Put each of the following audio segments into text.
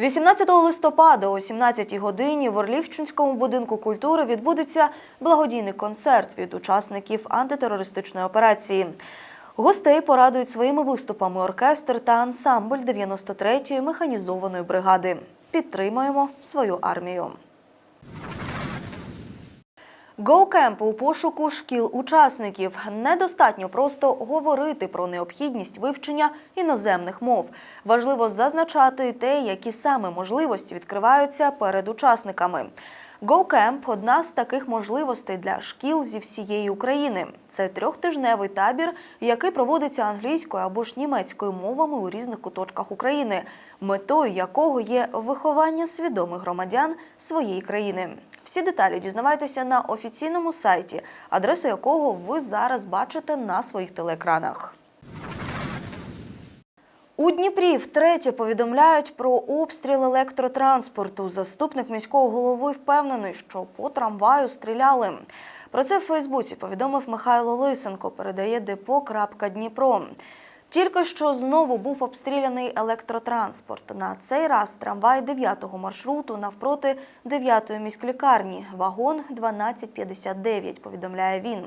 18 листопада о 17 годині в Орлівчинському будинку культури відбудеться благодійний концерт від учасників антитерористичної операції. Гостей порадують своїми виступами оркестр та ансамбль 93-ї механізованої бригади. Підтримуємо свою армію. Гоукемп у пошуку шкіл учасників недостатньо просто говорити про необхідність вивчення іноземних мов. Важливо зазначати те, які саме можливості відкриваються перед учасниками. GoCamp – одна з таких можливостей для шкіл зі всієї України. Це трьохтижневий табір, який проводиться англійською або ж німецькою мовами у різних куточках України, метою якого є виховання свідомих громадян своєї країни. Всі деталі дізнавайтеся на офіційному сайті, адресу якого ви зараз бачите на своїх телеекранах. У Дніпрі втретє повідомляють про обстріл електротранспорту. Заступник міського голови впевнений, що по трамваю стріляли. Про це в Фейсбуці повідомив Михайло Лисенко. Передає депо.Дніпро. Тільки що знову був обстріляний електротранспорт. На цей раз трамвай 9-го маршруту навпроти 9-ї міськлікарні. Вагон 1259, повідомляє він.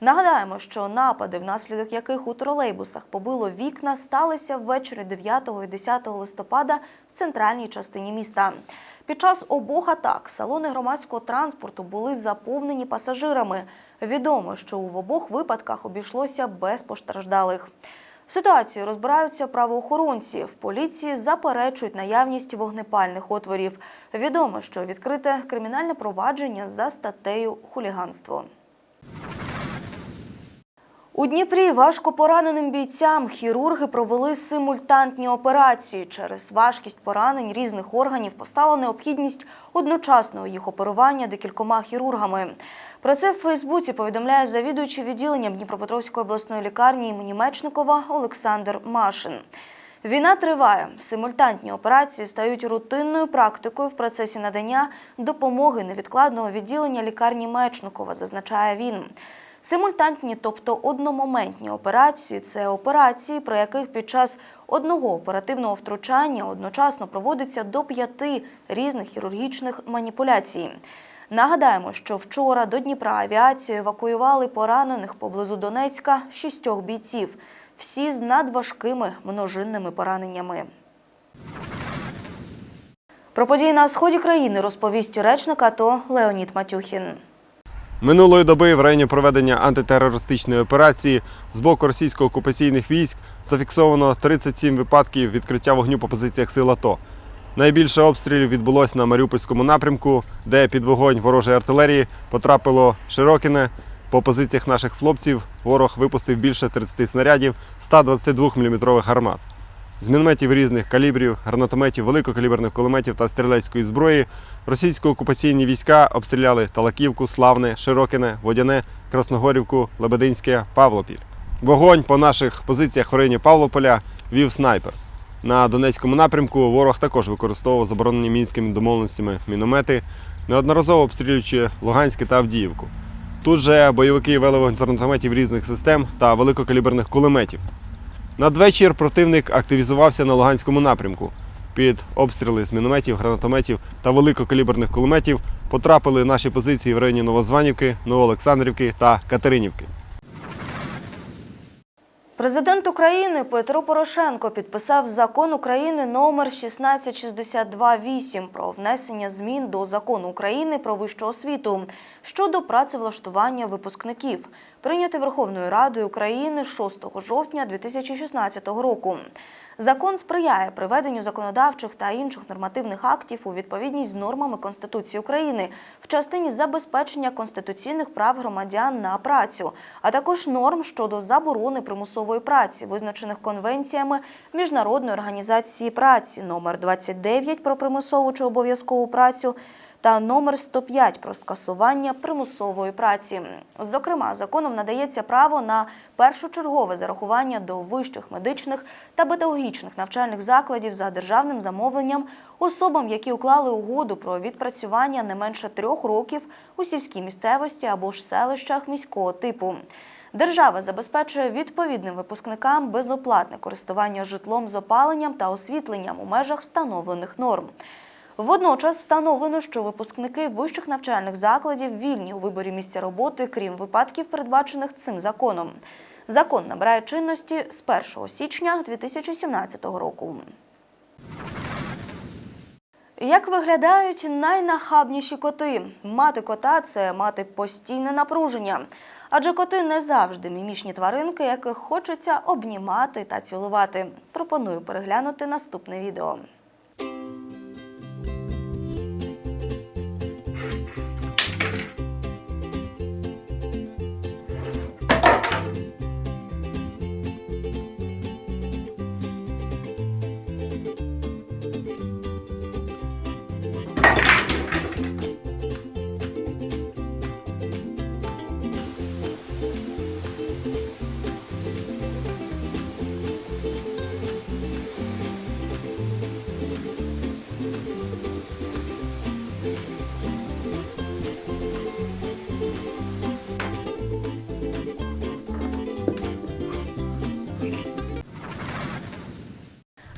Нагадаємо, що напади, внаслідок яких у тролейбусах побило вікна, сталися ввечері 9 і 10 листопада в центральній частині міста. Під час обох атак салони громадського транспорту були заповнені пасажирами. Відомо, що в обох випадках обійшлося без постраждалих. Ситуацію розбираються правоохоронці. В поліції заперечують наявність вогнепальних отворів. Відомо, що відкрите кримінальне провадження за статтею хуліганство. У Дніпрі важко пораненим бійцям хірурги провели симультантні операції. Через важкість поранень різних органів постала необхідність одночасного їх оперування декількома хірургами. Про це в Фейсбуці повідомляє завідуючий відділенням Дніпропетровської обласної лікарні імені Мечникова Олександр Машин. Війна триває. Симультантні операції стають рутинною практикою в процесі надання допомоги невідкладного відділення лікарні Мечникова, зазначає він. Симультантні, тобто одномоментні операції це операції, при яких під час одного оперативного втручання одночасно проводиться до п'яти різних хірургічних маніпуляцій. Нагадаємо, що вчора до Дніпра авіацією евакуювали поранених поблизу Донецька шістьох бійців, всі з надважкими множинними пораненнями. Про події на сході країни розповість речник АТО Леонід Матюхін. Минулої доби в районі проведення антитерористичної операції з боку російсько-окупаційних військ зафіксовано 37 випадків відкриття вогню по позиціях сил АТО. Найбільше обстрілів відбулось на Маріупольському напрямку, де під вогонь ворожої артилерії потрапило Широкіне. По позиціях наших хлопців ворог випустив більше 30 снарядів 122 мм гармат. З мінометів різних калібрів, гранатометів, великокаліберних кулеметів та стрілецької зброї російсько-окупаційні війська обстріляли Талаківку, Славне, Широкине, Водяне, Красногорівку, Лебединське, Павлопіль. Вогонь по наших позиціях в районі Павлополя вів снайпер. На Донецькому напрямку ворог також використовував заборонені мінськими домовленостями міномети, неодноразово обстрілюючи Луганське та Авдіївку. Тут же бойовики вели з гранатометів різних систем та великокаліберних кулеметів. Надвечір противник активізувався на Луганському напрямку. Під обстріли з мінометів, гранатометів та великокаліберних кулеметів потрапили наші позиції в районі Новозванівки, Новоолександрівки та Катеринівки. Президент України Петро Порошенко підписав закон України номер 16628 про внесення змін до закону України про вищу освіту щодо працевлаштування випускників, прийнятий Верховною Радою України 6 жовтня 2016 року. Закон сприяє приведенню законодавчих та інших нормативних актів у відповідність з нормами Конституції України в частині забезпечення конституційних прав громадян на працю, а також норм щодо заборони примусової праці, визначених конвенціями Міжнародної організації праці номер 29 про примусову чи обов'язкову працю та номер 105 про скасування примусової праці. Зокрема, законом надається право на першочергове зарахування до вищих медичних та педагогічних навчальних закладів за державним замовленням особам, які уклали угоду про відпрацювання не менше трьох років у сільській місцевості або ж селищах міського типу. Держава забезпечує відповідним випускникам безоплатне користування житлом з опаленням та освітленням у межах встановлених норм. Водночас встановлено, що випускники вищих навчальних закладів вільні у виборі місця роботи, крім випадків, передбачених цим законом. Закон набирає чинності з 1 січня 2017 року. Як виглядають найнахабніші коти? Мати кота це мати постійне напруження. Адже коти не завжди мімічні тваринки, яких хочеться обнімати та цілувати. Пропоную переглянути наступне відео.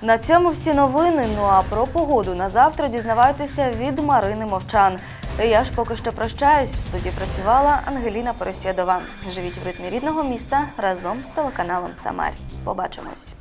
На цьому всі новини. Ну а про погоду на завтра дізнавайтеся від Марини Мовчан. Я ж поки що прощаюсь. В студії працювала Ангеліна Пересєдова. Живіть в ритмі рідного міста разом з телеканалом Самар. Побачимось.